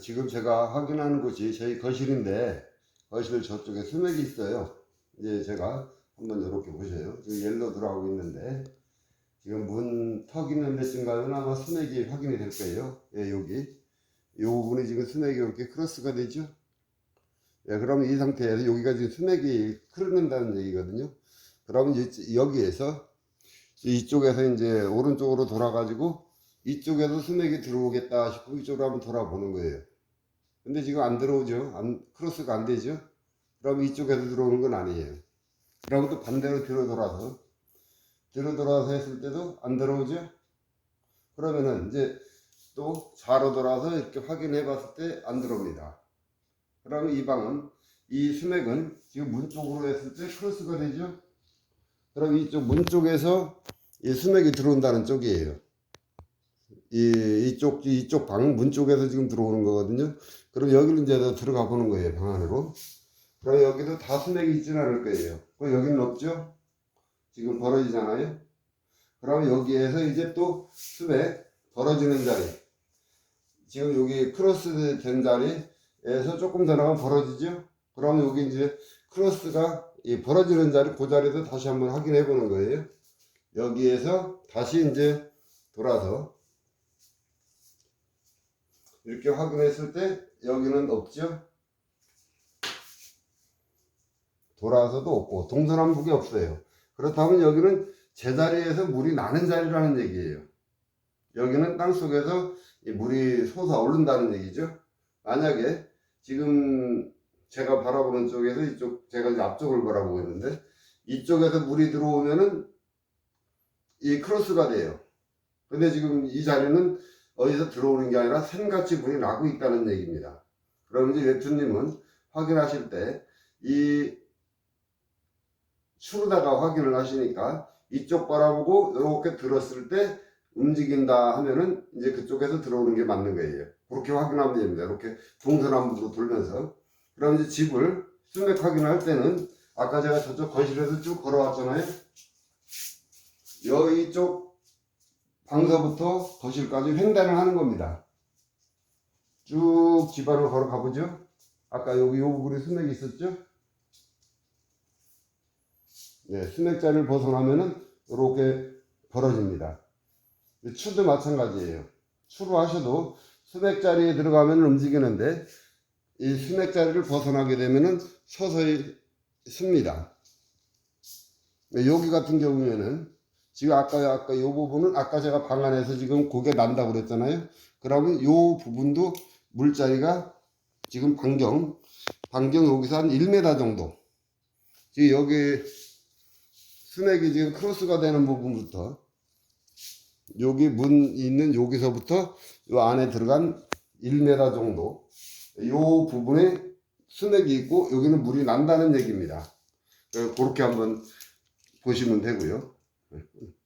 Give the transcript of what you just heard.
지금 제가 확인하는 곳이 저희 거실인데 거실 저쪽에 수맥이 있어요. 이제 제가 한번 이렇게 보세요. 지금 옐로 들어가고 있는데 지금 문 턱 있는 데쯤 가면 아마 수맥이 확인이 될 거예요. 예, 여기 이 부분이 지금 수맥이 이렇게 크로스가 되죠. 예, 그러면 이 상태에서 여기가 지금 수맥이 흐른다는 얘기거든요. 그러면 여기에서 이쪽에서 이제 오른쪽으로 돌아가지고 이쪽에서 수맥이 들어오겠다 싶으면 이쪽으로 한번 돌아보는 거예요. 근데 지금 안 들어오죠. 안, 크로스가 안 되죠. 그럼 이쪽에서 들어오는 건 아니에요. 그럼 또 반대로 뒤로 돌아서 뒤로 돌아서 했을 때도 안 들어오죠. 그러면은 이제 또 좌로 돌아서 이렇게 확인해 봤을 때 안 들어옵니다. 그러면 이 방은 이 수맥은 지금 문 쪽으로 했을 때 크로스가 되죠. 그럼 이쪽 문 쪽에서 이 수맥이 들어온다는 쪽이에요. 이 이쪽 이쪽 방문 쪽에서 지금 들어오는 거거든요. 그럼 여기를 이제 더 들어가 보는 거예요 방 안으로. 그럼 여기도 다 수맥이 있지는 않을 거예요. 그 여기는 없죠. 지금 벌어지잖아요. 그럼 여기에서 이제 또 수맥 벌어지는 자리. 지금 여기 크로스 된 자리에서 조금 더 나가면 벌어지죠. 그럼 여기 이제 크로스가 이 벌어지는 자리 그 자리도 다시 한번 확인해 보는 거예요. 여기에서 다시 이제 돌아서 이렇게 확인했을 때 여기는 없죠. 돌아서도 없고 동서남북이 없어요. 그렇다면 여기는 제자리에서 물이 나는 자리라는 얘기예요. 여기는 땅 속에서 이 물이 솟아 오른다는 얘기죠. 만약에 지금 제가 바라보는 쪽에서 이쪽 제가 이제 앞쪽을 바라보고 있는데 이쪽에서 물이 들어오면은 이 크로스가 돼요. 근데 지금 이 자리는 어디서 들어오는 게 아니라 산같이 물이 나고 있다는 얘기입니다. 그럼 이제 웹툰님은 확인하실 때 이 추르다가 확인을 하시니까 이쪽 바라보고 이렇게 들었을 때 움직인다 하면은 이제 그쪽에서 들어오는 게 맞는 거예요. 그렇게 확인하면 됩니다. 이렇게 동서남북으로 돌면서. 그럼 이제 집을 수맥 확인을 할 때는 아까 제가 저쪽 거실에서 쭉 걸어왔잖아요. 여기 쪽 방서부터 거실까지 횡단을 하는 겁니다. 쭉 집안을 걸어 가 보죠. 아까 여기 요 부분에 수맥이 있었죠? 네, 수맥자리를 벗어나면은 이렇게 벌어집니다. 추도 마찬가지예요. 추로 하셔도 수맥자리에 들어가면 움직이는데 이 수맥자리를 벗어나게 되면은 서서히 씁니다. 네, 여기 같은 경우에는 지금 아까 아까 이 부분은 아까 제가 방 안에서 지금 고개 난다고 그랬잖아요. 그러면 이 부분도 물자리가 지금 반경 반경 여기서 한 1m 정도. 지금 여기 수맥이 지금 크로스가 되는 부분부터 여기 문 있는 여기서부터 요 안에 들어간 1m 정도 요 부분에 수맥이 있고 여기는 물이 난다는 얘기입니다. 어, 그렇게 한번 보시면 되고요. Mm-hmm.